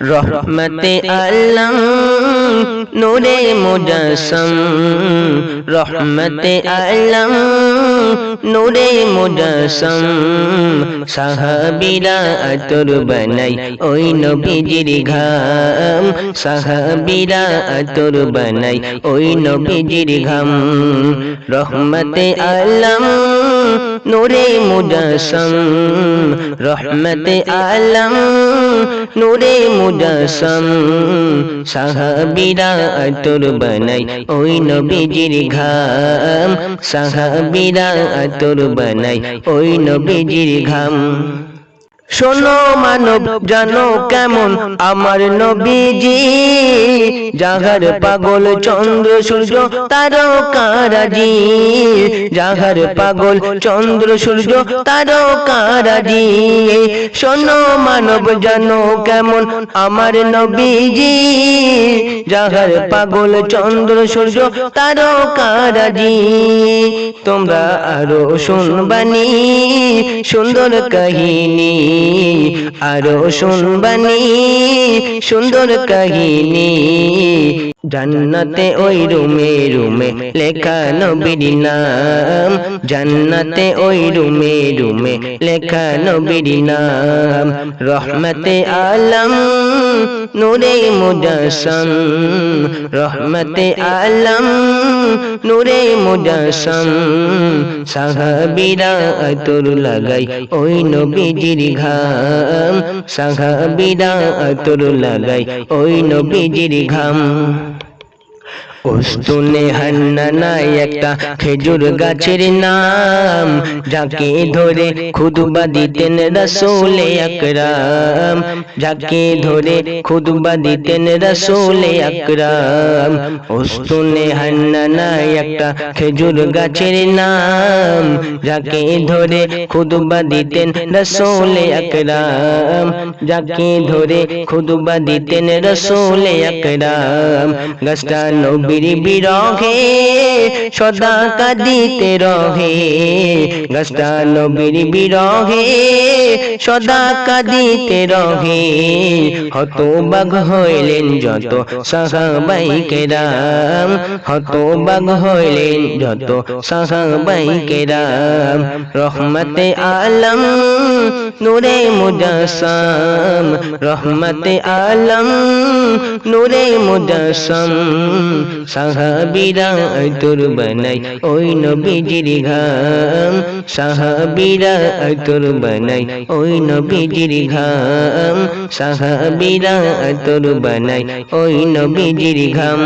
রহমতে আলম নূরে মুজাসম রহমতে আলম নূরে মুজাসম সাহাবিরা আতর বানাই ওই নবীজির ঘাম। সাহাবিরা আতর বানাই ওই নবীজির ঘাম। রহমতে আলম নূরে মুজাসম রহমতে আলম, নূরে মুজাসম সাহাবিরা আতর বানাই, ওই নবীজির ঘাম, সাহাবিরা আতর বানাই, ওই নবীজির ঘাম। শোনো মানব জানো কেমন? আমার নবীজি জাগার পাগল চন্দ্র সূর্য তারকারাজি জাগার পাগল চন্দ্র সূর্য তারকারাজি। শোনো মানব জানো কেমন? আমার নবীজি জাগার পাগল চন্দ্র সূর্য তারকারাজি। তোমরা আরও শুনবানি সুন্দর কাহিনী। আরও শুনবানি, সুন্দর কাহিনী। জান্নাতে ওই রুমে রুমে লেখা নবীর নাম। জান্নাতে ওই রুমে রুমে লেখা নবীর নাম। রহমতে আলম, নূরে মুজাসম। রহমতে আলম, নূরে মুজাসম। সাহাবিরা আতর লাগাই ওই নবীজির ঘাম সাহাবিরা আতর লাগাই ওই নবীজির ঘাম। উস্তুনে হান্নানায় একটা খেজুর গাছের নাম, যাকে ধরে খুদবা দিতেন রসুলে আকরাম, যাকে ধরে খুদবা দিতেন রসুলে আকরাম। উস্তুনে হান্নানায় একটা খেজুর গাছের নাম, যাকে ধরে খুদবা দিতেন রসুলে আকরাম, যাকে ধরে খুদবা দিতেন রসুলে আকরাম। গাছটা নবী নবীর বিরহে সদা কাঁদিতে রহে। গাছটা নবীর বিরহে সদা কাঁদিতে রহে। হত বাঘ হইলেন যত সাহাবাই কেরাম হত বাঘ হইলেন যত সাহাবাই কেরাম রহমতে আলম নূরে মুজাসম। রহমতে আলম নূরে মুজাসম। সাহাবিরা তোর বানাই, ওই নবীজির ঘাম। সাহাবিরা তোর বানাই, ওই নবীজির ঘাম। সাহাবিরা তোর বানাই, ওই নবীজির ঘাম।